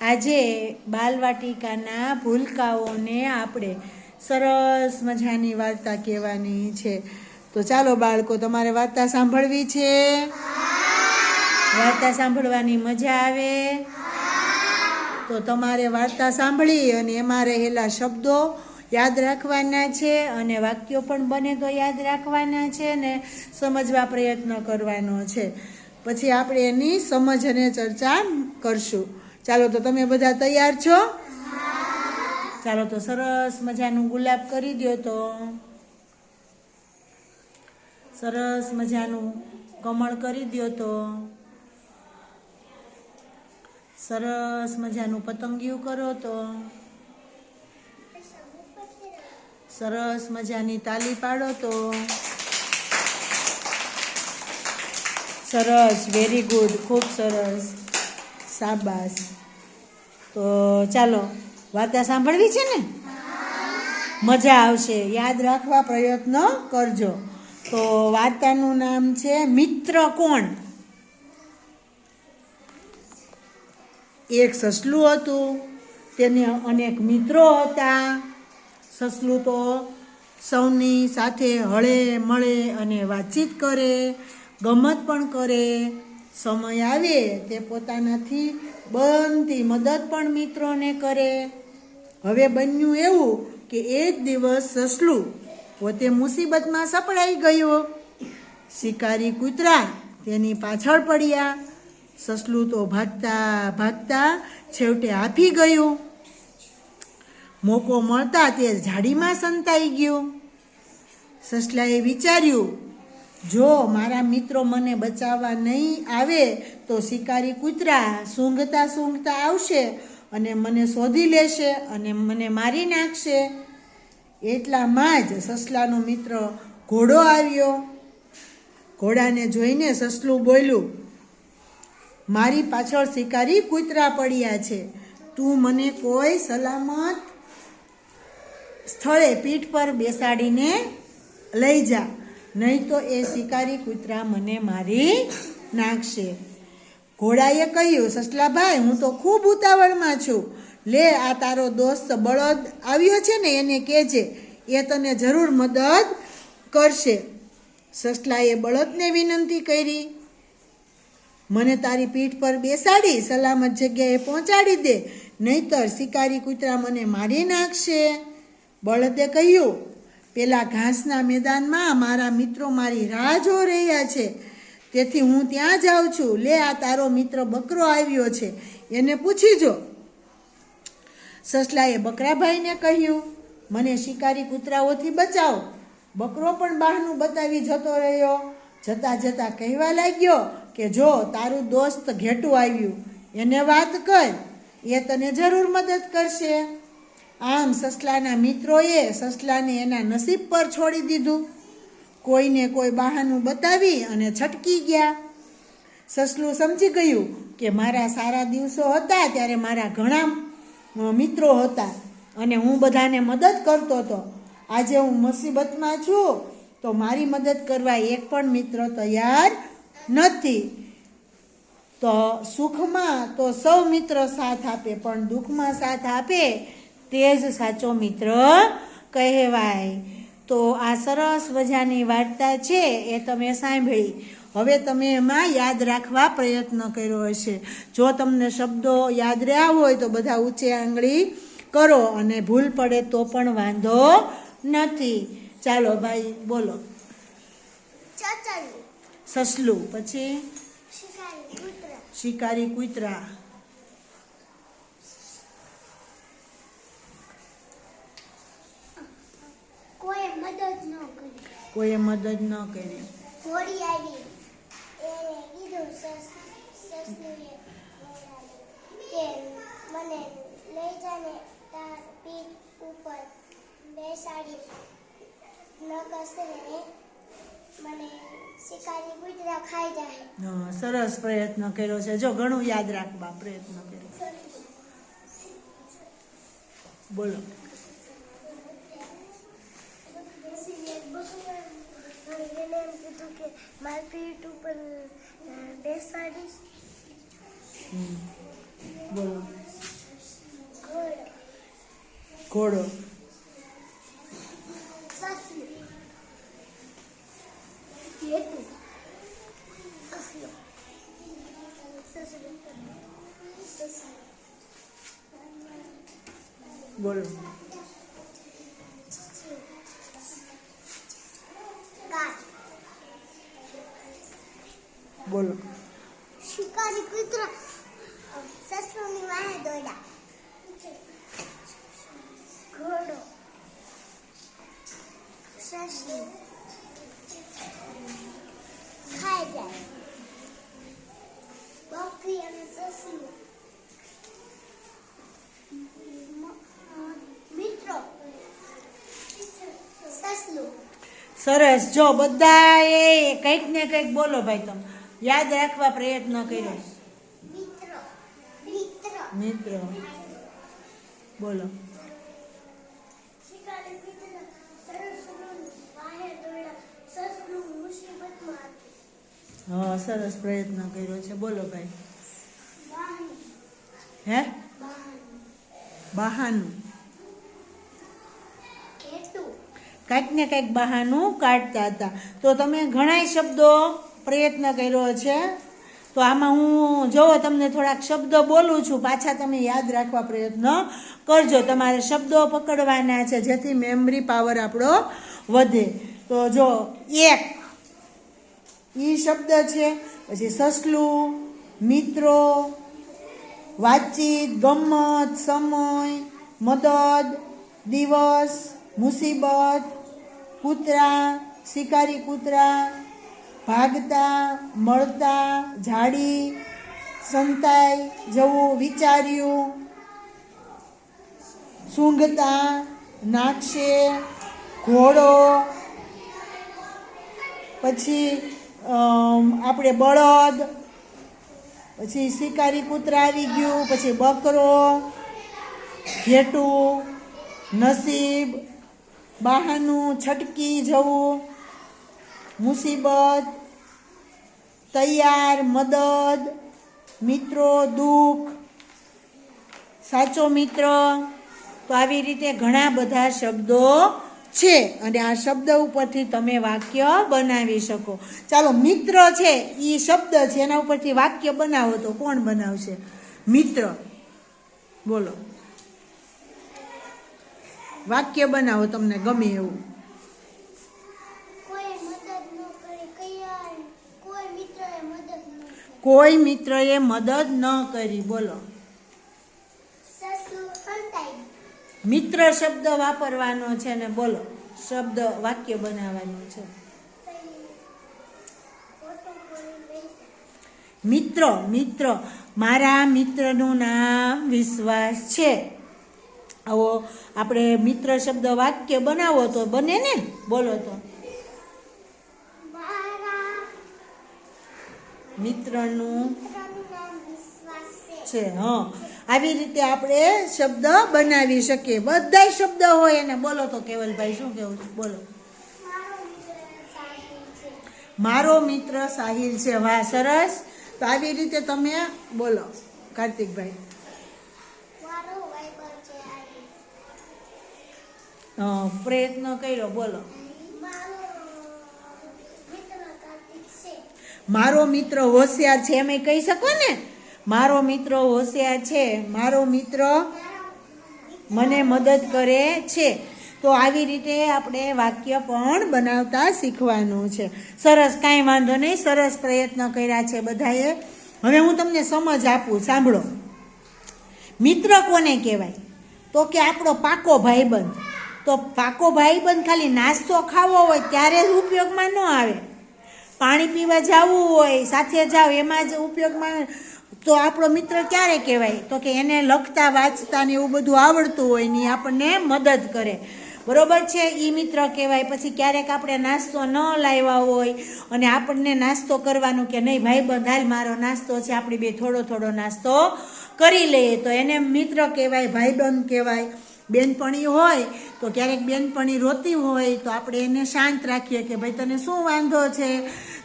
આજે બાલવાટિકાના ભૂલકાઓને આપણે સરસ મજાની વાર્તા કહેવાની છે. તો ચાલો બાળકો, તમારે વાર્તા સાંભળવી છે? વાર્તા સાંભળવાની મજા આવે? તો તમારે વાર્તા સાંભળી અને એમાં રહેલા શબ્દો યાદ રાખવાના છે અને વાક્યો પણ બને તો યાદ રાખવાના છે ને સમજવા પ્રયત્ન કરવાનો છે. પછી આપણે એની સમજ અને ચર્ચા કરશું. ચાલો તો તમે બધા તૈયાર છો? ચાલો તો સરસ મજાનું ગુલાબ કરી દો તો. સરસ મજાનું કમળ કરી દો તો. સરસ મજાનું પતંગિયું કરો તો. સરસ મજાની તાલી પાડો તો. સરસ વેરી ગુડ ખૂબ સરસ. શાબાશ તો ચાલો, વાર્તા સાંભળવી છે ને? મજા આવશે. યાદ રાખવા પ્રયત્ન કરજો. તો વાર્તાનું નામ છે મિત્ર કોણ? એક સસલું હતું. તેને અનેક મિત્રો હતા. સસલું તો સૌની સાથે હળે મળે અને વાતચીત કરે, ગમત પણ કરે. સમય આવે તે પોતાનાથી બનતી મદદ પણ મિત્રોને કરે. હવે બન્યું એવું કે એક દિવસ સસલું પોતે મુસીબતમાં સપડાઈ ગયો. શિકારી કૂતરા તેની પાછળ પડ્યા. સસલું તો ભાગતા ભાગતા છેવટે હાફી ગયું. મોકો મળતા તે ઝાડીમાં સંતાઈ ગયું. સસલાએ વિચાર્યું જો મારા મિત્રો મને બચાવવા નહીં આવે તો શિકારી કૂતરા સૂંઘતા સૂંઘતા આવશે અને મને શોધી લેશે અને મને મારી નાખશે. એટલામાં જ સસલાનો મિત્ર ઘોડો આવ્યો. ઘોડાને જોઈને સસલું બોલ્યું, મારી પાછળ શિકારી કૂતરા પડ્યા છે. તું મને કોઈ સલામત સ્થળે પીઠ પર બેસાડીને લઈ જા. નહીં તો એ શિકારી કૂતરા મને મારી નાખશે. ઘોડાએ કહ્યું, સસલાભાઈ, હું તો ખૂબ ઉતાવળમાં છું. લે, આ તારો દોસ્ત બળદ આવ્યો છે ને, એને કહેજે. એ તને જરૂર મદદ કરશે. સસલાએ બળદને વિનંતી કરી. મને તારી પીઠ પર બેસાડી, સલામત જગ્યાએ પહોંચાડી દે. નહીતર શિકારી કૂતરા મને મારી નાખશે. બળદે કહ્યું પેલા ઘાસના મેદાનમાં મારા મિત્રો મારી રાહ જો રહ્યા છે. તેથી હું ત્યાં જાઉં છું. લે, આ તારો મિત્ર બકરો આવ્યો છે. એને પૂછી જો. સસલાએ બકરાભાઈને કહ્યું, મને શિકારી કૂતરાઓથી બચાવો. બકરો પણ બહારનું બતાવી જતો રહ્યો. જતા જતા કહેવા લાગ્યો કે, જો, તારું દોસ્ત ઘેટું આવ્યું. એને વાત કર. એ તને જરૂર મદદ કરશે. આમ સસલાના મિત્રોએ સસલાને એના નસીબ પર છોડી દીધું. કોઈને કોઈ બહાનું બતાવી અને છટકી ગયા. સસલું સમજી ગયું કે મારા સારા દિવસો હતા ત્યારે મારા ઘણા મિત્રો હતા અને હું બધાને મદદ કરતો હતો. આજે હું મુસીબતમાં છું તો મારી મદદ કરવા એક પણ મિત્ર તૈયાર નથી. તો સુખમાં તો સૌ મિત્ર સાથ આપે પણ દુઃખમાં સાથ આપે તે જ સાચો મિત્ર કહેવાય. તો આ સરસ મજાની વાર્તા છે એ તમે સાંભળી. હવે તમે એમાં યાદ રાખવા પ્રયત્ન કર્યો હશે. જો તમને શબ્દો યાદ રહ્યા હોય તો બધા ઊંચે આંગળી કરો અને ભૂલ પડે તો પણ વાંધો નથી. ચાલો ભાઈ બોલો. સસલું પછી? શિકારી કૂતરા શિકારી કૂતરા કોઈ મદદ ન કરી કોઈએ મદદ ન કરી. ઘોડી આવી. એને કીધું સસ સસલુએ કે મને લઈ જાને તાર પીઠ ઉપર બેસાડી. ન ને મને શિકારી ગુજરા ખાઈ જાય. હા, સરસ પ્રયત્ન કર્યો છે. જો ઘણું યાદ રાખવા પ્રયત્ન કર્યો. બોલો. કે મારી પીઠ ઉપર બેસાડીશ. બોલો. ઘોડો. ઘોડો. શિકારી કૂતરા વાહે દોડ્યા. ઘોડો. સસલું ખાઈ જાય. બકરી અને મિત્રો સસલું. સરસ. જો બધાએ કંઈક ને કંઈક બોલો ભાઈ તમે. યાદ રાખવા પ્રયત્ન કર્યો. મિત્રો બોલો. હા સરસ પ્રયત્ન કર્યો છે. બોલો ભાઈ. હે? બહાનું. કાંઈક ને કાંઈક બહાનું કાઢતા હતા. તો તમે ઘણાય શબ્દો પ્રયત્ન કર્યો છે. તો આમાં હું જોવો તમને થોડાક શબ્દો બોલું છું. પાછા તમે યાદ રાખવા પ્રયત્ન કરજો. તમારે શબ્દો પકડવાના છે, જેથી મેમરી પાવર આપણો વધે. તો જો, એક. ઈ શબ્દ છે, પછી સસલું, મિત્રો, વાતચીત, ગમત, સમય, મદદ, દિવસ, મુસીબત, કૂતરા, શિકારી કૂતરા ભાગતા, મળતા, જાડી, સંતાઈ, જવું, વિચાર્યું. સૂંઘતા, નાખશે, ઘોડો. પછી આપણે બળદ. પછી શિકારી કૂતરા આવી ગયું, પછી બકરો, ઘેટું, નસીબ, બહાનું, છટકી જવું, મુસીબત તૈયાર, મદદ, મિત્રો, દુઃખ, સાચો મિત્ર. તો આવી રીતે ઘણા બધા શબ્દો છે અને આ શબ્દ ઉપરથી તમે વાક્ય બનાવી શકો. ચાલો, મિત્ર છે એ શબ્દ છે, એના ઉપરથી વાક્ય બનાવો તો કોણ બનાવશે? મિત્ર. બોલો. વાક્ય બનાવો તમને ગમે એવું કોઈ મદદ ન કરે કયા કોઈ મિત્રએ મદદ ન કરી કોઈ મિત્રએ મદદ ન કરી. બોલો. મિત્ર શબ્દ વાપરવાનો છે ને બોલો. શબ્દ વાક્ય બનાવવાનું છે. મિત્ર મિત્ર મારા મિત્રનું નામ વિશ્વાસ છે. આવો આપણે મિત્ર શબ્દ વાક્ય બનાવો તો બને ને? બોલો તો. મિત્રનું છે. હા. આવી રીતે આપણે શબ્દ બનાવી શકીએ. બધા શબ્દ હોય એને. બોલો તો કેવલભાઈ શું કેવું છે? બોલો. મારો મિત્ર સાહિલ છે. વાહ સરસ. તો આવી રીતે તમે બોલો કાર્તિકભાઈ. પ્રયત્ન કર્યો. બોલો મારો મિત્ર કાર્તિક છે મારો મિત્ર હોશિયાર છે એમ કહી શકો ને? મારો મિત્ર હોશિયાર છે, મારો મિત્ર મને મદદ કરે છે. તો આવી રીતે આપણે વાક્ય પણ બનાવતા શીખવાનું છે. સરસ, કાંઈ વાંધો નહીં, સરસ પ્રયત્ન કર્યા છે બધાએ. હવે હું તમને સમજ આપું, સાંભળો. મિત્ર કોને કહેવાય? તો કે આપણો પાકો ભાઈબંધ. તો પાકો ભાઈબંધ ખાલી નાસ્તો ખાવો હોય ત્યારે જ ઉપયોગમાં ન આવે. પાણી પીવા જવું હોય, સાથે જાવ, એમાં જ ઉપયોગમાં તો આપણો મિત્ર ક્યારે કહેવાય? તો કે એને લખતા, વાંચતા ને એવું બધું આવડતું હોય ને આપણને મદદ કરે. બરોબર છે? એ મિત્ર કહેવાય. પછી ક્યારેક આપણે નાસ્તો ન લાવ્યા હોય અને આપણને નાસ્તો કરવાનું કે નહીં ભાઈબંધ હાલ મારો નાસ્તો છે, આપણે બે થોડો થોડો નાસ્તો કરી લઈએ. તો એને મિત્ર કહેવાય, ભાઈબંધ કહેવાય. બેનપણી હોય, તો ક્યારેક બેનપણી રોતી હોય, તો આપણે એને શાંત રાખીએ કે ભાઈ તને શું વાંધો છે?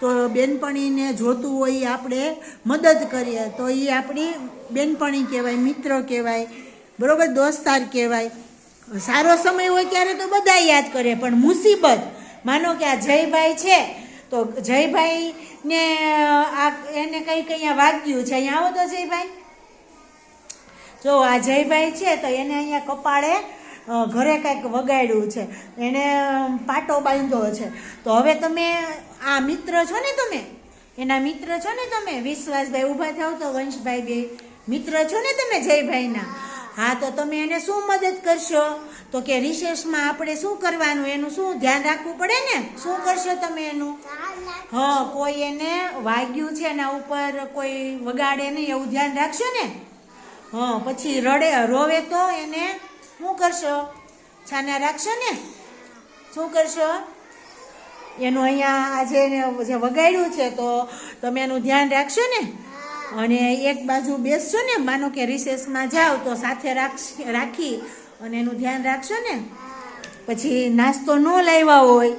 તો બેનપણીને જોતું હોય એ આપણે મદદ કરીએ. તો એ આપણી બેનપણી કહેવાય, મિત્ર કહેવાય, બરાબર, દોસ્તાર કહેવાય. સારો સમય હોય ત્યારે તો બધા યાદ કરે, પણ મુસીબત, માનો કે આ જયભાઈ છે, તો જયભાઈને આ એને કંઈ કંઈ વાગ્યું છે? અહીંયા આવો તો જયભાઈ. જો આ જયભાઈ છે તો એને અહીંયા કપાળે ઘરે કંઈક વગાડ્યું છે. એને પાટો બાંધ્યો છે. તો હવે તમે આ મિત્ર છો ને તમે? એના મિત્ર છો ને તમે? વિશ્વાસભાઈ ઊભા થાવ તો વંશભાઈ બે મિત્ર છો ને તમે જયભાઈના? હા, તો તમે એને શું મદદ કરશો? તો કે રિસેસમાં આપણે શું કરવાનું? એનું શું ધ્યાન રાખવું પડે ને? શું કરશો તમે એનું? હા, કોઈ એને વાગ્યું છે એના ઉપર કોઈ વગાડે નહીં, એવું ધ્યાન રાખશો ને? હા, પછી રડે, રોવે તો એને શું કરશો? છાના રાખશો ને? શું કરશો? એનું અહીંયા આજે જે વગાડ્યું છે, તો તમે એનું ધ્યાન રાખશો ને? અને એક બાજુ બેસશો ને? માનો કે રિસેસમાં જાઓ, તો સાથે રાખી અને એનું ધ્યાન રાખશો ને? પછી નાસ્તો ન લાવ્યા હોય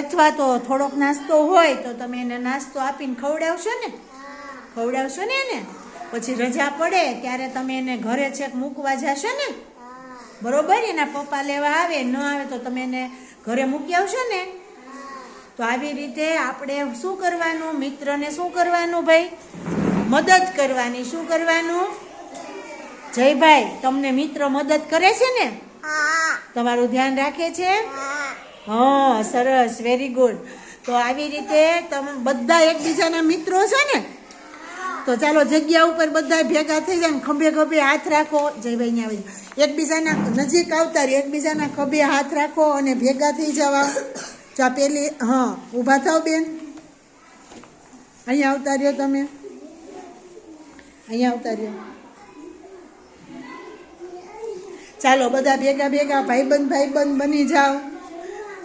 અથવા તો થોડોક નાસ્તો હોય, તો તમે એને નાસ્તો આપીને ખવડાવશો ને? ખવડાવશો ને એને? પછી રજા પડે ત્યારે તમે એને ઘરે છેક મૂકવા જશો ને? બરોબર? એના પપ્પા લેવા આવે, ન આવે તો તમે એને ઘરે મૂકી આવશો ને? તો આવી રીતે આપણે શું કરવાનું? મિત્રને શું કરવાનું ભાઈ? મદદ કરવાની. શું કરવાનું? જયભાઈ, તમને મિત્ર મદદ કરે છે ને? તમારું ધ્યાન રાખે છે? હા, સરસ. વેરી ગુડ તો આવી રીતે તમે બધા એકબીજાના મિત્રો છે ને? તો ચાલો જગ્યા ઉપર બધા ભેગા થઈ જાય ને ખભે ખભે હાથ રાખો. જયભાઈ ને આવી એકબીજાના નજીક આવતા રહે, એકબીજાના ખભે હાથ રાખો અને ભેગા થઈ જવા. ચા પેલી, હા, ઊભા થાવ બેન. અહીંયા આવતા રહ્યો તમે. અહીંયા આવતા રહ્યો ચાલો બધા ભેગા ભેગા ભાઈબંધ ભાઈબંધ બની જાઓ.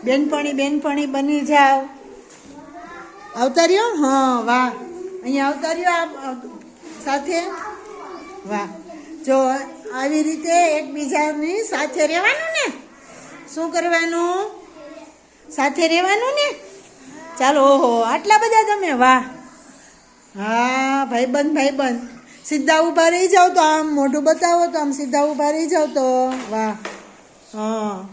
બેનપણી બેનપણી બની જાઓ. આવતા રહ્યો હા, વાહ. અહીંયા આવતા રહ્યો સાથે? વાહ. જો આવી રીતે એકબીજાની સાથે રહેવાનું ને? શું કરવાનું? સાથે રહેવાનું ને? ચાલો, ઓહો, આટલા બધા તમે? વાહ. હા, ભાઈબંધ ભાઈબંધ. સીધા ઊભા રહી જાઓ તો આમ મોઢું બતાવો તો આમ સીધા ઊભા રહી જાઓ તો. વાહ. હા.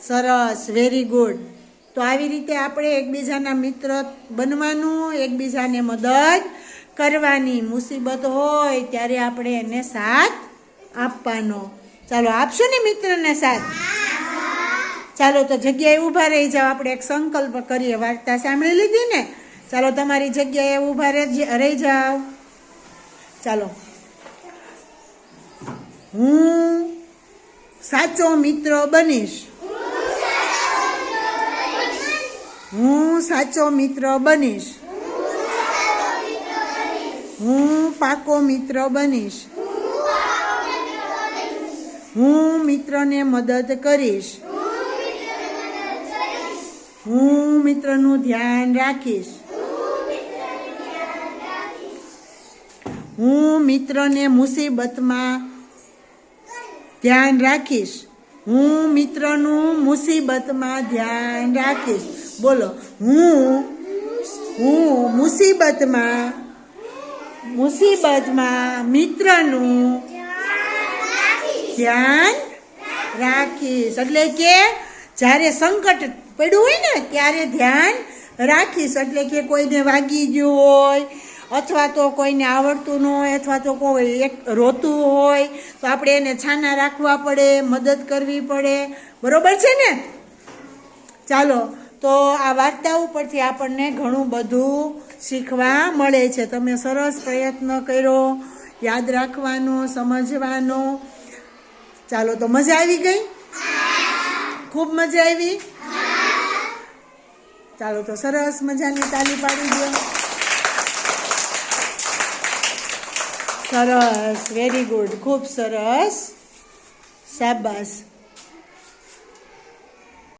સરસ. વેરી ગુડ તો આવી રીતે આપણે એકબીજાના મિત્ર બનવાનું, એકબીજાને મદદ કરવાની મુસીબત હોય ત્યારે આપણે એને સાથ આપવાનો. ચાલો, આપશો ને મિત્રને સાથ? ચાલો, તો જગ્યાએ ઊભા રહી જાઓ. આપણે એક સંકલ્પ કરીએ, વાર્તા સાંભળી લીધી ને? ચાલો, તમારી જગ્યાએ ઊભા રહી જાઓ. ચાલો. હું સાચો મિત્ર બનીશ. હું સાચો મિત્ર બનીશ. હું પાકો મિત્ર બનીશ. હું મિત્રને મદદ કરીશ. હું મિત્રનું ધ્યાન રાખીશ. હું મિત્રને મુસીબતમાં ધ્યાન રાખીશ. હું મિત્રનું મુસીબતમાં ધ્યાન રાખીશ. બોલો. હું હું મુસીબતમાં મુસીબતમાં મિત્રનું ધ્યાન રાખીશ. એટલે કે જ્યારે સંકટ પડ્યું હોય ને, ત્યારે ધ્યાન રાખીશ. એટલે કે કોઈને વાગી ગયું હોય, અથવા તો કોઈને આવડતું ન હોય, અથવા તો કોઈ એક રોતું હોય, તો આપણે એને છાના રાખવા પડે, મદદ કરવી પડે. બરોબર છે ને? ચાલો. તો આ વાર્તા ઉપરથી આપણને ઘણું બધું શીખવા મળે છે. તમે સરસ પ્રયત્ન કર્યો, યાદ રાખવાનો, સમજવાનો. ચાલો, તો મજા આવી ગઈ? ખૂબ મજા આવી? ચાલો, તો સરસ મજાની તાલી પાડી દો. સરસ વેરી ગુડ ખૂબ સરસ. શાબાશ.